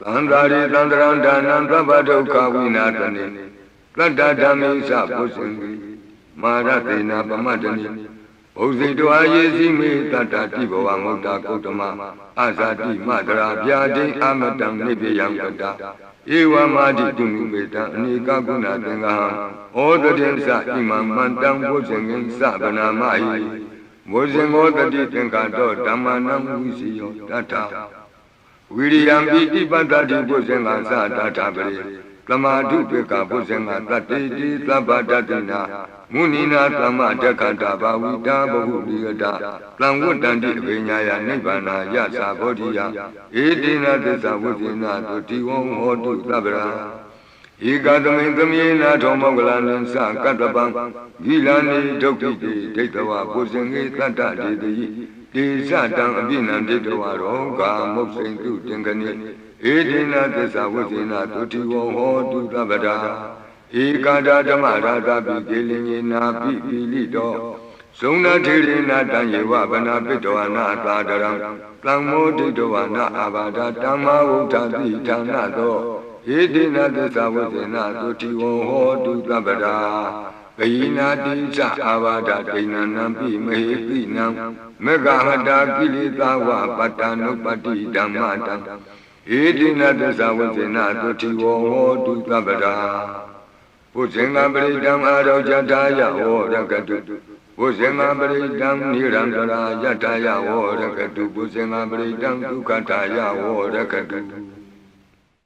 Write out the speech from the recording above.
သန္တာရိသန္တရံဒါနံသဗ္ဗဒုက္ခဝိနာသနေတတ္တဓမ္မိသပုစင်တိမာရတေနာပမတ္တနိဘုဇိတဝါယေစီမေတတ္တတိဘဝမုဒ္ဒကုတ္တမအာဇာတိမတရာဗျာတိအမတံနိဗ္ဗယံကတဧဝမာတိတုနုမေတံအနေကကုဏသင်္ဃဟံဩတတိသဣမံမန္တံဘုဇင်ငင်သဗနာမဟိဘုဇင်ောတတိသင်္ဃတောဓမ္မနံဝိစီယောတတ္ထ ဝိရိယံပိတိပတ္တတိဘုဇင်္ဂသတ္ထပရိသမာဓုပေကဘုဇင်္ဂတတ္တိတိသဗ္ဗတတိနာမုနိနာသမ္မတက္ခတာဘာဝိတာဘဟုလိယတသံဝတ္တန္တိအဘိညာယနိဗ္ဗာနာယသာဘောဓိယဧတိနာသစ္စာဝိဇိနာတုတိဝံဟောတုသဗ္ဗရာဧကသမိန်သမြေနာထောမောကလနံသကတ္တပံဂိလာနိဒုက္ခိတိဒိဋ္ဌဝဘုဇင်္ဂေတတ္တဒေတိ တေဇတံအပြိနံဒိဋ္ဌဝရောကာမုတ်စိန်တုတင်္ဂနိဧတိနာသစ္စာဝိဇိနာတုတိဝံဟောတုသဗ္ဗရာဧကာဒဓမ္မရာသပိကေလင်ယေနာပိပိလိတောဇုံနာထေရိနာတံယေဝဗနာပိတောနာသာဒရံသံမောဒိတောဝနာအာဘာဒဓမ္မဝုဒ္ဓတိဌာနသောဧတိနာသစ္စာဝဇေနသုတိဝံဟောတုသဗ္ဗရာဂယိနာတိသအာဘာဒဒိဏနံပိမဟေပိနံမေဃဟတာကိလေသာဝပတ္တနုပတိဓမ္မတံဧတိနာသစ္စာဝဇေနသုတိဝံဟောတုသဗ္ဗရာဘုဇင်္ဂပရိဒံအာရောဇတာယဝရကတုဘုဇင်္ဂပရိဒံနိရံတရာယတယဝရကတုဘုဇင်္ဂပရိဒံဒုက္ခတာယဝရကတု